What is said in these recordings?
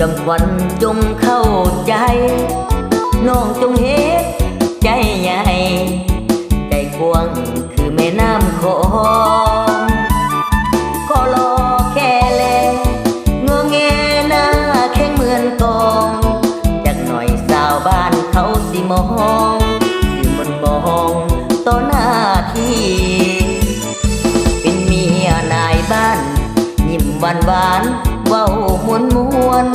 กำวันจงเข้าใจ น้องจงเฮ็ดใจใหญ่ ใจกว้งคือแม่น้ำโขงขอรอแค่แลงอแงหน้าแข็งเหมือนกองจากหน่อยสาวบ้านเขาสิมองสิมันมองต่อหน้าที่เป็นเมียนายบ้าน ยิ้มหวานหวานเว้ามวนมวน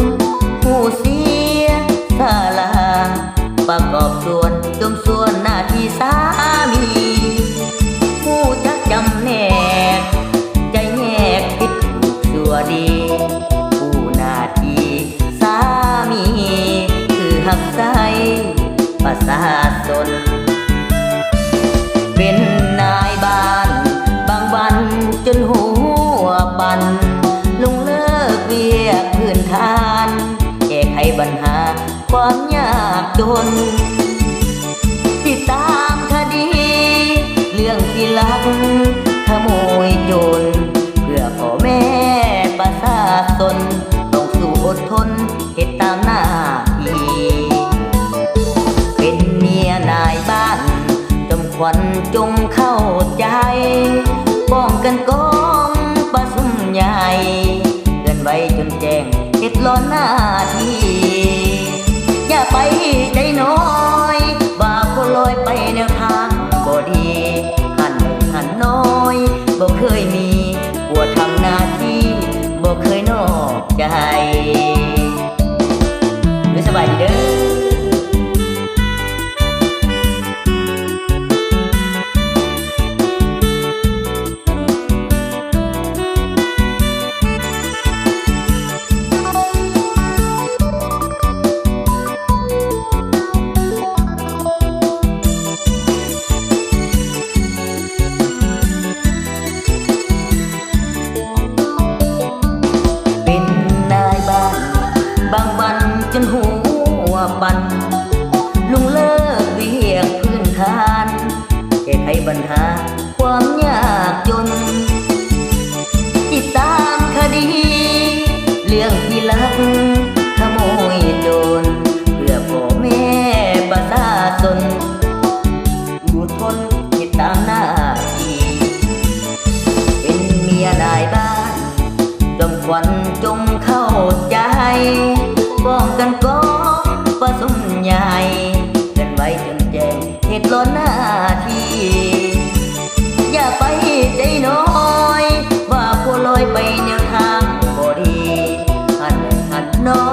หักใจประสาทสน เป็นนายบ้าน บางวันจนหัวปันลงเลิกเวียกพื้นฐานแก้ไขปัญหาความยากจนติดตามคดี เรื่องที่ลัก วัญจงเข้าใจป้องกันกองประสุมใหญ่ เกินไว้จนแจ้งเห็ดล้อนหน้าที่ อย่าไปใจน้อยว่าคนลอยไปแนวทางบ่ดีหันหันน้อยบ่เคยมีปวดทำหน้าที่บ่เคยนอกใจ ปัญหา ความยากจน ติดตามคดี เรื่องที่ลัก ขโมยโจรเพื่อพ่อแม่ประชาชนอยู่ทนติดตามหน้าที่เป็นเมียนายบ้านจงขวัญจงเข้าใจ ทีอย่าไปใจน้อย ว่าผู้ลอยไปแนวทางบ่ดีหันหันน้อย